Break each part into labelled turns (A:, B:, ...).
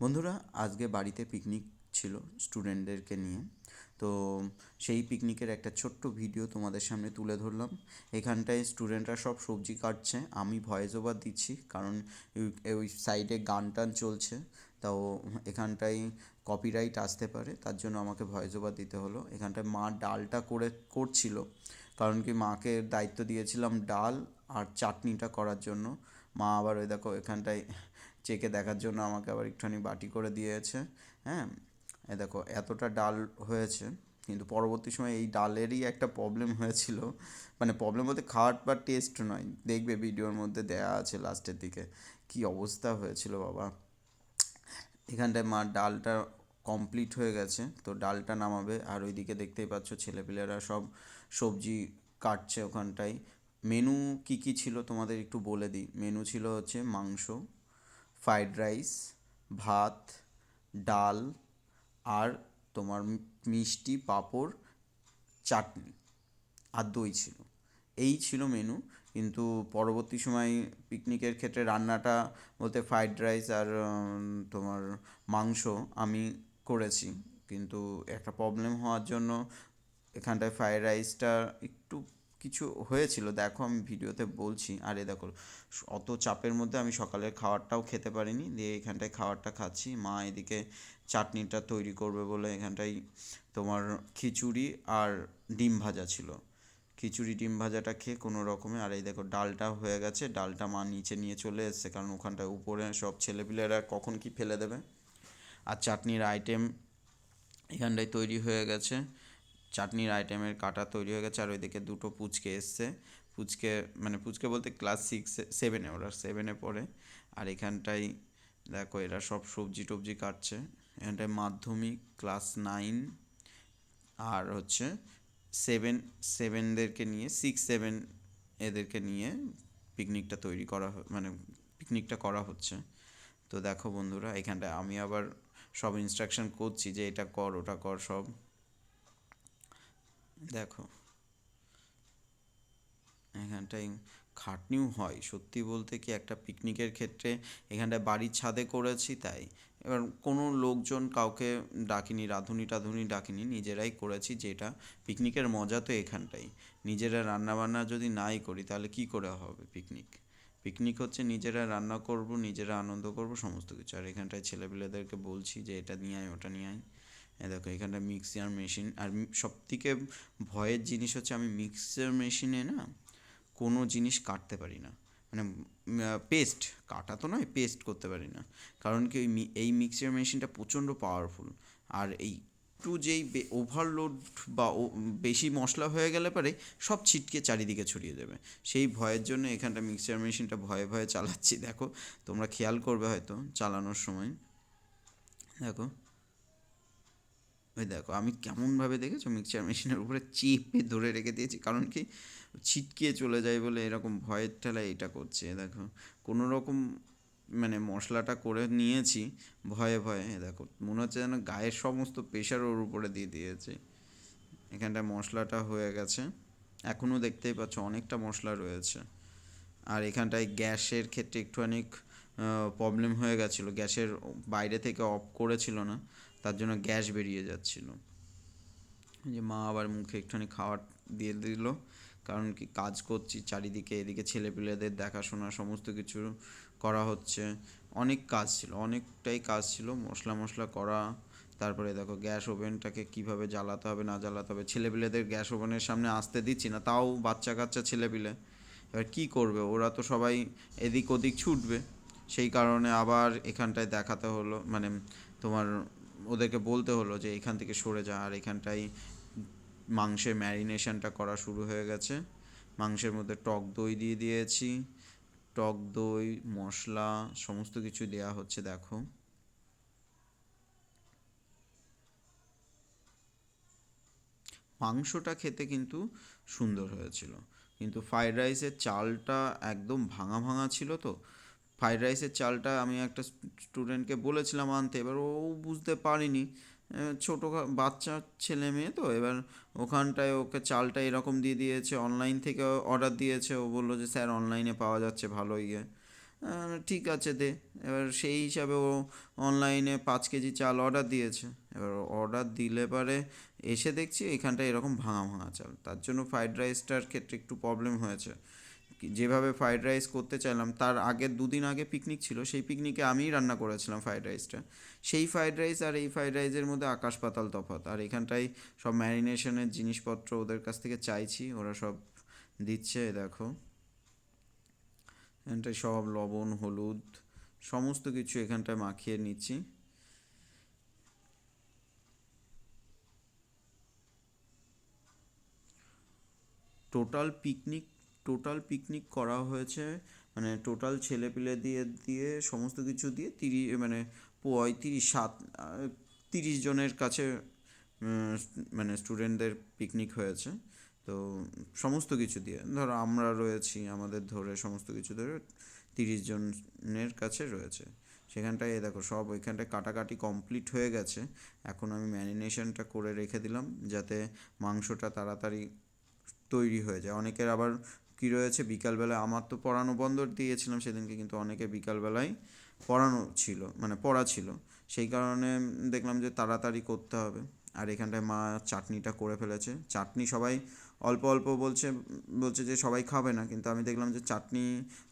A: বন্ধুরা, আজকে বাড়িতে পিকনিক ছিল স্টুডেন্টদেরকে নিয়ে। তো সেই পিকনিকের একটা ছোট্ট ভিডিও তোমাদের সামনে তুলে ধরলাম। এখানটায় স্টুডেন্টরা সব সবজি কাটছে, আমি ভয়েস ওভার দিচ্ছি কারণ ওই- সাইডে গান টান চলছে। তাও এখানটায় কপিরাইট আসতে পারে, তার জন্য আমাকে ভয়েস ওভার দিতে হলো। এখানটায় মা ডালটা করে, করছিল কারণ কি মাকে দায়িত্ব দিয়েছিলাম ডাল আর চাটনিটা করার জন্য। মা আবার ওই দেখো এখানটায় চেকে দেখার জন্য আমাকে আবার একটুখানি বাটি করে দিয়েছে হ্যাঁ? এ দেখো, এতটা ডাল হয়েছে, কিন্তু পরবর্তী সময় এই ডালেরই একটা প্রবলেম হয়েছিল। মানে প্রবলেম বলতে খাওয়ার বা টেস্ট নয়। দেখবে ভিডিওর মধ্যে দেয়া আছে লাস্টের দিকে। কি অবস্থা হয়েছিল বাবা। এখানটায় মা ডালটা কমপ্লিট হয়ে গেছে, তো ডালটা নামাবে। আর ওইদিকে দেখতেই পাচ্ছ ছেলেপিলেরা সব সবজি কাটছে ওখানটায়। মেনু কি কি ছিল তোমাদের একটু বলে দিই। মেনু ছিল হচ্ছে মাংস ফ্রাইড রাইস ভাত, ডাল আর তোমার মিষ্টি পাঁপড়, চাটনি আর দই ছিল। এই ছিল মেনু কিন্তু পরবর্তী সময় পিকনিকের ক্ষেত্রে রান্নাটা বলতে ফ্রাইড রাইস আর তোমার মাংস আমি করেছি। কিন্তু একটা প্রবলেম হওয়ার জন্য এখানটায় ফ্রাইড রাইসটা একটু কিছু হয়েছিল, দেখো আমি ভিডিওতে বলছি। আর দেখো, অত চাপের মধ্যে আমি সকালের খাবারটাও খেতে পারিনি, দিয়ে এখানটায় খাবারটা খাচ্ছি। মা এদিকে চাটনিটা তৈরি করবে বলে এখানটায় তোমার খিচুড়ি আর ডিম ভাজা ছিল। খিচুড়ি, ডিম ভাজাটা খেয়ে কোনো রকমে, আর এই দেখো ডালটা হয়ে গেছে, ডালটা মা নিচে নিয়ে চলে এসছে, কারণ ওখানটায় উপরে সব ছেলেপিলেরা কখন কি ফেলে দেবে। আর চাটনির আইটেম এখানটায় তৈরি হয়ে গেছে। চাটনির আইটেমের কাটা তৈরি হয়ে গেছে আর ওইদিকে দুটো পুচকে এসছে। পুচকে মানে পুচকে বলতে ক্লাস সিক্স সেভেনে ওরা সেভেনে পড়ে। আর এখানটায় দেখো এরা সব সবজি টবজি কাটছে। এখানটায় মাধ্যমিক ক্লাস নাইন আর হচ্ছে সেভেন সেভেনদেরকে নিয়ে সিক্স সেভেন এদেরকে নিয়ে পিকনিকটা তৈরি করা মানে পিকনিকটা করা হচ্ছে। তো দেখো বন্ধুরা, এখানটায় আমি আবার সব ইনস্ট্রাকশন করছি যে এটা কর, ওটা কর সব। দেখো, এখানটায় খাটনিও হয়। সত্যি বলতে কি একটা পিকনিকের ক্ষেত্রে এখানটায় বাড়ির ছাদে করেছি তাই। এবার কোনো লোকজন কাউকে ডাকিনি, রাঁধুনি টাধুনি ডাকিনি, নিজেরাই করেছি যেটা। পিকনিকের মজা তো এখানটাই। নিজেরা রান্নাবান্না যদি নাই করি তাহলে কি করে হবে পিকনিক? পিকনিক হচ্ছে নিজেরা রান্না করব, নিজেরা আনন্দ করব, সমস্ত কিছু। আর এখানটায় ছেলেপিলেদেরকে বলছি যে এটা নিয়ে আয়, ওটা নিয়ে আয়। দেখো, এখানটা মিক্সার মেশিন আর সব থেকে ভয়ের জিনিস হচ্ছে আমি মিক্সার মেশিনে না কোনো জিনিস কাটতে পারি না। মানে পেস্ট কাটা তো নয় পেস্ট করতে পারি না। কারণ কি, ওই এই মিক্সার মেশিনটা প্রচণ্ড পাওয়ারফুল আর এই একটু যেই ওভারলোড বা বেশি মশলা হয়ে গেলে পরে, সব ছিটকে চারিদিকে ছড়িয়ে যাবে সেই ভয়ের জন্য এখানটা মিক্সার মেশিনটা ভয়ে ভয়ে চালাচ্ছি। দেখো, তোমরা খেয়াল করবে হয়তো চালানোর সময়। দেখো ওই দেখো, আমি কেমনভাবে দেখেছ? মিক্সচার মেশিনের উপরে চেপে ধরে রেখে দিয়েছি। কারণ কি? ছিটকে চলে যায় বলে এরকম ভয়ের ঠেলায় এটা করছে দেখো। কোনো রকম মানে মশলাটা করে নিয়েছি, ভয়ে ভয়ে দেখো। মনে হচ্ছে যেন গায়ের সমস্ত প্রেশার ওর উপরে দিয়ে দিয়েছে। এখানটা মশলাটা হয়ে গেছে। এখনও দেখতেই পাচ্ছ অনেকটা মশলা রয়েছে। আর এখানটায় গ্যাসের ক্ষেত্রে একটুখানি প্রবলেম হয়ে গেছিল। গ্যাসের বাইরে থেকে অফ করেছিল না। তার জন্য গ্যাস বেরিয়ে যাচ্ছিল। যে মা আবার মুখে একটুখানি খাবার দিয়ে দিল। কারণ কি কাজ করছি, চারিদিকে এদিকে ছেলেপিলেদের দেখাশোনা সমস্ত কিছু করা হচ্ছে। অনেক কাজ ছিল, অনেকটাই কাজ ছিল। মশলা মশলা করা, তারপরে দেখো গ্যাস ওভেনটাকে কীভাবে জ্বালাতে হবে, না জ্বালাতে হবে। ছেলেপিলেদের গ্যাস ওভেনের সামনে আসতে দিচ্ছি না, তাও বাচ্চা কাচ্চা ছেলেপিলে। এবার কী করবে? ওরা তো সবাই এদিক ওদিক ছুটবে। সেই কারণে আবার এখানটায় দেখাতে হলো মানে তোমার ওদেরকে বলতে হলো যে এখান থেকে সরে যা, আর এখানটায় মাংসের ম্যারিনেশনটা করা শুরু হয়ে গেছে। মাংসের মধ্যে টক দই দিয়ে দিয়েছি। টক দই, মশলা, সমস্ত কিছু দেয়া হচ্ছে, দেখো। মাংসটা খেতে কিন্তু সুন্দর হয়েছিল। কিন্তু ফ্রাইড রাইসের চালটা একদম ভাঙা ভাঙা ছিল তো ফ্রাইড রাইসের চালটা আমি একটা স্টুডেন্টকে বলেছিলাম আনতে, এবার ও বুঝতে পারিনি। ছোটো বাচ্চা ছেলে মেয়ে তো, এবার ওখানটায় ওকে চালটা এরকম দিয়ে দিয়েছে অনলাইন থেকে অর্ডার দিয়েছে, ও বলল যে, স্যার অনলাইনে পাওয়া যাচ্ছে ভালো ইয়ে ঠিক আছে দে। এবার সেই হিসাবে ও অনলাইনে পাঁচ কেজি চাল অর্ডার দিয়েছে। এবার অর্ডার দিলে পারে এসে দেখছি এখানটা এরকম ভাঙা ভাঙা চাল। তার জন্য ফ্রাইড রাইসটার ক্ষেত্রে একটু প্রবলেম হয়েছে। যেভাবে ফ্রাইড রাইস করতে চাইলাম, তার আগের দুদিন আগে পিকনিক ছিল, সেই পিকনিকে আমিই রান্না করেছিলাম ফ্রাইড রাইসটা সেই ফ্রাইড রাইস আর এই ফ্রাইড রাইসের মধ্যে আকাশ পাতাল তফাৎ। আর এখানটায় সব ম্যারিনেশনের জিনিসপত্র ওদের কাছ থেকে চাইছি, ওরা সব দিচ্ছে, দেখো। এখানটায় সব লবণ, হলুদ, সমস্ত কিছু এখানটায় মাখিয়ে নিচ্ছি। টোটাল পিকনিক টোটাল পিকনিক করা হয়েছে। মানে টোটাল ছেলেপিলে দিয়ে দিয়ে সমস্ত কিছু দিয়ে তিরিশ মানে পঁয়ত্রিশ, সাত তিরিশ জনের কাছে মানে স্টুডেন্টদের পিকনিক হয়েছে। তো সমস্ত কিছু দিয়ে, ধরো আমরা রয়েছি, আমাদের ধরে সমস্ত কিছু ধরে তিরিশ জনের কাছে রয়েছে। সেখানটায় দেখো, সব ওইখানটায় কাটাকাটি কমপ্লিট হয়ে গেছে। এখন আমি ম্যারিনেশনটা করে রেখে দিলাম, যাতে মাংসটা তাড়াতাড়ি তৈরি হয়ে যায়। অনেকের আবার কী রয়েছে? বিকালবেলায় আমার তো পড়ানো বন্ধ দিয়েছিলাম, সেদিনকে কিন্তু অনেকে বিকালবেলায় পড়ানো ছিল মানে পড়া ছিল। সেই কারণে দেখলাম যে তাড়াতাড়ি করতে হবে। আর এখানটায় মা চাটনিটা করে ফেলেছে। চাটনি সবাই অল্প অল্প বলছে বলছে যে সবাই খাবে না, কিন্তু আমি দেখলাম যে চাটনি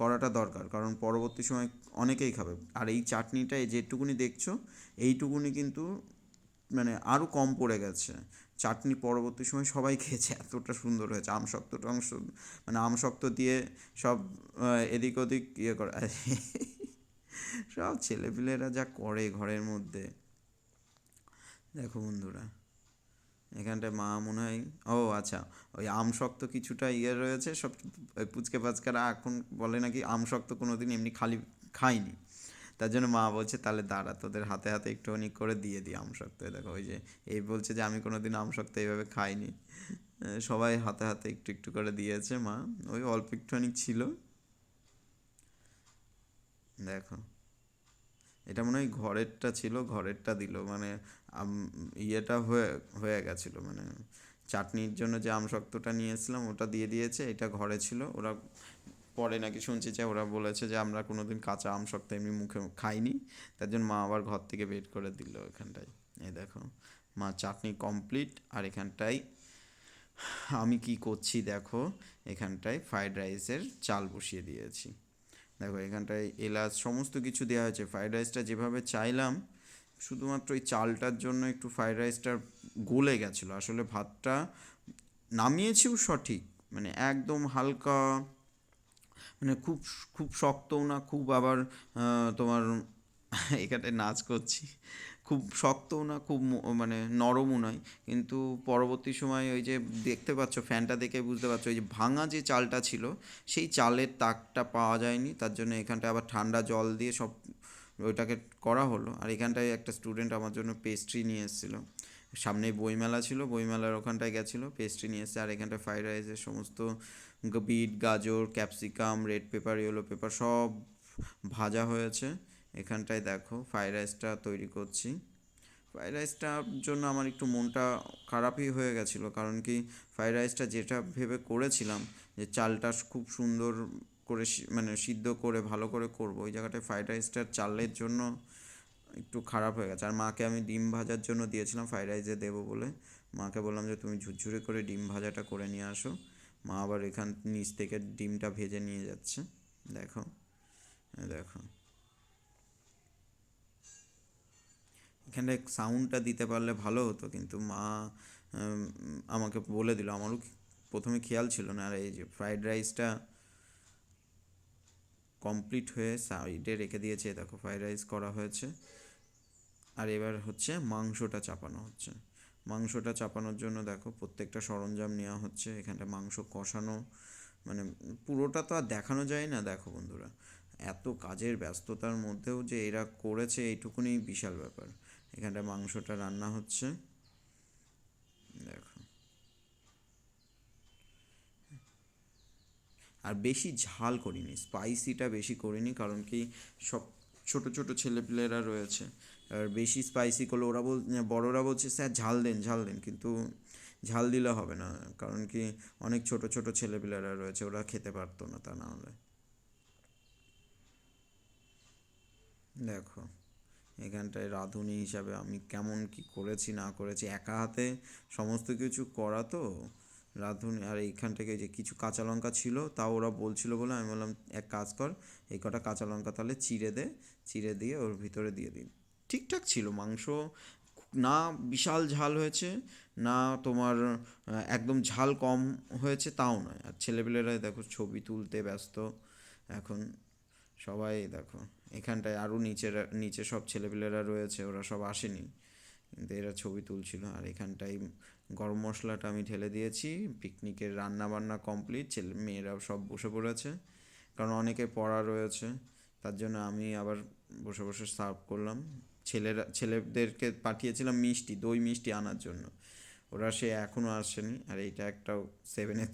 A: করাটা দরকার, কারণ পরবর্তী সময় অনেকেই খাবে। আর এই চাটনিটায় যেটুকুনি দেখছ, এইটুকুনি কিন্তু মানে আরও কম পড়ে গেছে। চাটনি পরবর্তী সময় সবাই খেয়েছে। এতটা সুন্দর হয়েছে। আম আমশক্ত টংশ মানে আমশক্ত দিয়ে সব এদিক ওদিক ইয়ে করে। সব ছেলেপিলেরা যা করে ঘরের মধ্যে। দেখো বন্ধুরা, এখানটায় মা মনে হয়, ও আচ্ছা ওই আমশক্ত কিছুটা ইয়ে রয়েছে, সব ওই পুচকে পাচকারা এখন বলে নাকি আমশক্ত কোনো দিন এমনি খালি খায়নি। তার জন্য মা বলছে, তাহলে দাঁড়া, তোদের হাতে হাতে একটুখানি করে দিয়ে দিই আমশক্ত দেখো ওই যে, এই বলছে যে, আমি কোনো দিন আমশক্ত এইভাবে খাইনি। সবাই হাতে হাতে একটু একটু করে দিয়েছে মা। ওই অল্প একটুখানি ছিল। দেখো, এটা মনে হয় ঘরেরটা ছিল, ঘরেরটা দিল। মানে ইয়েটা হয়ে হয়ে গেছিল। মানে চাটনির জন্য যে আমশক্তটা নিয়ে এসেছিলাম, ওটা দিয়ে দিয়েছে, এটা ঘরে ছিল। ওরা পরে নাকি শুনছি যে ওরা বলেছে যে আমরা কোনোদিন কাঁচা আমশক্ত এমনি মুখে খাইনি। তার জন্য মা আবার ঘর থেকে বের করে দিল এখানটায়। এই দেখো, মা চাটনি কমপ্লিট আর এখানটায় আমি কি করছি দেখো, এখানটায় ফ্রাইড রাইসের চাল বসিয়ে দিয়েছি। দেখো, এখানটায় এলাচ সমস্ত কিছু দেওয়া হয়েছে। ফ্রাইড রাইসটা যেভাবে চাইলাম, শুধুমাত্র ওই চালটার জন্য একটু ফ্রাইড রাইসটা গলে গেছিল। আসলে ভাতটা নামিয়েছিও সঠিক মানে একদম হালকা মানে খুব খুব শক্তও না, খুব আবার তোমার এখানে নাচ করছি। খুব শক্তও না, খুব মানে নরমও নয়। কিন্তু পরবর্তী সময় ওই যে দেখতে পাচ্ছ, ফ্যানটা দেখে বুঝতে পারছ ওই যে ভাঙা যে চালটা ছিল, সেই চালের তাকটা পাওয়া যায়নি। তার জন্য এখানটায় আবার ঠান্ডা জল দিয়ে সব ওইটাকে করা হলো। আর এখানটায় একটা স্টুডেন্ট আমার জন্য পেস্ট্রি নিয়ে এসেছিল। সামনেই বইমেলা ছিল, বইমেলার ওখানটায় গেছিল, পেস্ট্রি নিয়ে এসেছে। আর এখানটায় ফ্রাইড রাইসের সমস্ত বিট গাজর, capsicum, red pepper, yellow pepper সব ভাজা হয়েছে। এখানটায় দেখো, ফ্রাইড রাইসটা তৈরি করছি। ফ্রাইড রাইসটার জন্য আমার একটু মনটা খারাপই হয়ে গেছিল, কারণ কি ফ্রাইড রাইসটা যেটা ভেবে করেছিলাম যে চালটা খুব সুন্দর করে মানে সিদ্ধ করে ভালো করে করব, ওই জায়গাটায় ফ্রাইড রাইসটার চালের জন্য একটু খারাপ হয়ে গেছে। আর মাকে আমি ডিম ভাজার জন্য দিয়েছিলাম, ফ্রাইড রাইসে দেবো বলে। মাকে বললাম যে তুমি ঝুরঝুরে করে ডিম ভাজাটা করে নিয়ে আসো। মা আবার এখান নিচ থেকে ডিমটা ভেজে নিয়ে যাচ্ছে। দেখো দেখো। এখানে সাউন্ডটা দিতে পারলে ভালো হতো, কিন্তু মা আমাকে বলে দিল। আমারও প্রথমে খেয়াল ছিল না, আর এই যে ফ্রাইড রাইসটা কমপ্লিট হয়ে সাইডে রেখে দিয়েছে। দেখো ফ্রাইড রাইস করা হয়েছে। আর এবার হচ্ছে মাংসটা চাপানো হচ্ছে। মাংসটা চাপানোর জন্য দেখো প্রত্যেকটা সরঞ্জাম নেওয়া হচ্ছে, এখানটা মাংস কষানো মানে পুরোটা তো আর দেখানো যায় না, দেখো বন্ধুরা। এত কাজের ব্যস্ততার মধ্যেও যে এরা করেছে এইটুকুনি বিশাল ব্যাপার। এখানটা মাংসটা রান্না হচ্ছে। দেখো। আর বেশি ঝাল করিনি, স্পাইসিটা বেশি করিনি, কারণ কি সব ছোট ছোট ছেলেপিলেরা রয়েছে। আর বেশি স্পাইসি করলে ওরা বল বড়রা বলছে, স্যার, ঝাল দেন ঝাল দেন। কিন্তু ঝাল দিলে হবে না। কারণ কি, অনেক ছোট ছোট ছেলেপিলেরা রয়েছে, ওরা খেতে পারতো না তা না হলে। দেখো, এখানটায় রাঁধুনি হিসাবে আমি কেমন কি করেছি, না করেছি, একা হাতে সমস্ত কিছু করা তো। রাঁধুনি, আর এইখান থেকে যে কিছু কাঁচা লঙ্কা ছিল, তাও ওরা বলছিল বলে আমি বললাম, এক কাজ কর, এই কটা কাঁচা লঙ্কা তাহলে চিড়ে দে। চিড়ে দিয়ে ওর ভিতরে দিয়ে দিন। ঠিকঠাক ছিল, মাংস না বিশাল ঝাল হয়েছে, না তোমার একদম ঝাল কম হয়েছে তাও নয়। আর ছেলেপেলেরা দেখো ছবি তুলতে ব্যস্ত, এখন সবাই দেখো, এখানটায় আরও নিচের, নিচে সব ছেলেপেলেরা রয়েছে, ওরা সব আসেনি, কিন্তু এরা ছবি তুলছিল। আর এখানটায় গরম মশলাটা আমি ঢেলে দিয়েছি, পিকনিকের রান্না বান্না কমপ্লিট, ছেলে মেয়েরাও সব বসে পড়েছে, কারণ অনেকে পড়া রয়েছে, তার জন্য আমি আবার বসে বসে সার্ভ করলাম। ছেলেরা ছেলেদেরকে পাঠিয়েছিলাম মিষ্টি, দই মিষ্টি আনার জন্য। ওরা সে এখনও আসেনি। আর এইটা একটাও সেভেনের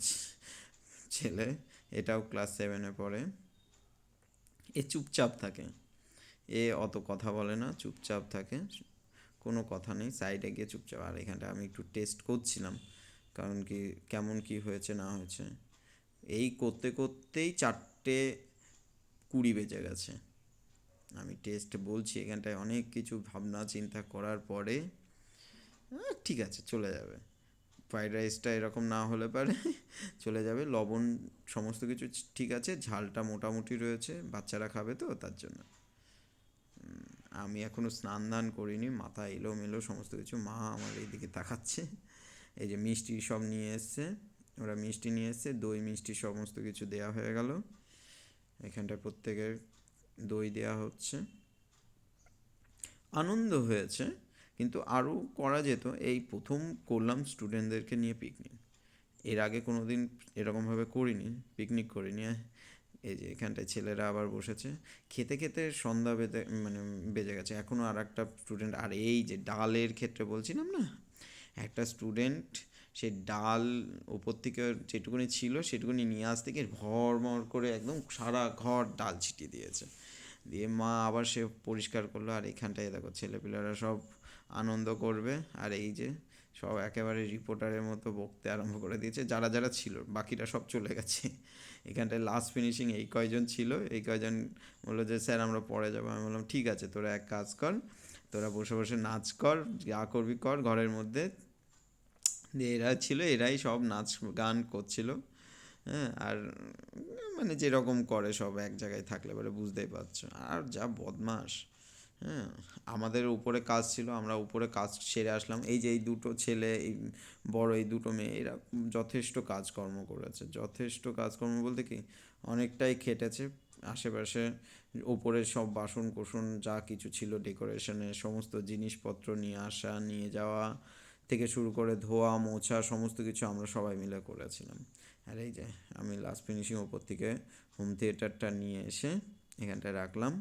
A: ছেলে, এটাও ক্লাস সেভেনে পড়ে। এ চুপচাপ থাকে। এ অত কথা বলে না, চুপচাপ থাকে। কোনো কথা নেই সাইডে গিয়ে চুপচাপ। আর এখানটা আমি একটু টেস্ট করছিলাম, কারণ কি, কেমন কি হয়েছে, না হয়েছে। এই করতে করতেই চারটে কুড়ি বেজে গেছে। আমি টেস্ট বলছি, এখানটায় অনেক কিছু ভাবনা চিন্তা করার পরে ঠিক আছে, চলে যাবে। ফ্রাইড রাইসটা এরকম না হলে পারে, চলে যাবে। লবণ সমস্ত কিছু ঠিক আছে, ঝালটা মোটামুটি রয়েছে, বাচ্চারা খাবে তো, তার জন্য। আমি এখনও স্নান দান করিনি, মাথা এলো মেলো সমস্ত কিছু, মা আমার এইদিকে তাকাচ্ছে। এই যে মিষ্টি সব নিয়ে এসছে, ওরা মিষ্টি নিয়ে এসছে, দই মিষ্টি সমস্ত কিছু দেওয়া হয়ে গেল। এখানটায় প্রত্যেকের দই দেওয়া হচ্ছে। আনন্দ হয়েছে, কিন্তু আরও করা যেত এই প্রথম করলাম স্টুডেন্টদেরকে নিয়ে পিকনিক এর আগে কোনো দিন এরকমভাবে করিনি পিকনিক করিনি। এই যে এখানটায় ছেলেরা আবার বসেছে। খেতে খেতে সন্ধ্যা বেজে মানে বেজে গেছে। এখনও আর একটা স্টুডেন্ট আর এই যে ডালের ক্ষেত্রে বলছিলাম না, একটা স্টুডেন্ট সে ডাল ওপর থেকে যেটুকুনি ছিল সেটুকুনি নিয়ে আসতে গিয়ে ভরমর করে একদম সারা ঘর ডাল ছিটিয়ে দিয়েছে। দিয়ে মা আবার সে পরিষ্কার করল, আর এখানটায় দেখো ছেলেপিলেরা সব আনন্দ করবে, আর এই যে সব একেবারে রিপোর্টারের মতো বকতে আরম্ভ করে দিয়েছে, যারা যারা ছিল, বাকিরা সব চলে গেছে। এখানটায় লাস্ট ফিনিশিং এই কয়জন ছিল, এই কয়জন বলল যে, স্যার, আমরা পরে যাব। আমি বললাম, ঠিক আছে, তোরা এক কাজ কর, তোরা বসে বসে নাচ কর, যা করবি কর, ঘরের মধ্যে। দিয়ে এরা ছিল, এরাই সব নাচ, গান করছিল। হ্যাঁ আর মানে যেরকম করে সব এক জায়গায় থাকলে বলে বুঝতেই পারছ। আর যা বদমাস হ্যাঁ আমাদের উপরে কাজ ছিল, আমরা উপরে কাজ সেরে আসলাম। এই যে এই দুটো ছেলে, এই বড় এই দুটো মেয়ে, এরা যথেষ্ট কাজকর্ম করেছে। যথেষ্ট কাজকর্ম বলতে কি, অনেকটাই খেটেছে। আশেপাশে ওপরে সব বাসন কোসন যা কিছু ছিল ডেকোরেশনের, সমস্ত জিনিসপত্র নিয়ে আসা, নিয়ে যাওয়া থেকে শুরু করে ধোয়া, মোছা, সমস্ত কিছু আমরা সবাই মিলে করেছিলাম। আর এই যে আমি লাস্ট ফিনিশিং ওপর থেকে হোম থিয়েটারটা নিয়ে এসে এখানটায় রাখলাম।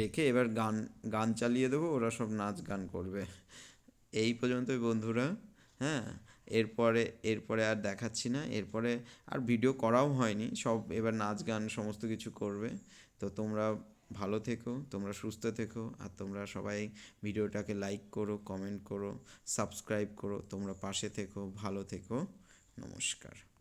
A: রেখে এবার গান গান চালিয়ে দেবো, ওরা সব নাচ গান করবে। এই পর্যন্তই বন্ধুরা হ্যাঁ? এরপরে এরপরে আর দেখাচ্ছি না, এরপরে আর ভিডিও করাও হয়নি, সব এবার নাচ গান সমস্ত কিছু করবে। তো তোমরা ভালো থেকো, তোমরা সুস্থ থেকো, আর তোমরা সবাই ভিডিওটাকে লাইক করো কমেন্ট করো সাবস্ক্রাইব করো, তোমরা পাশে থেকো, ভালো থেকো। নমস্কার।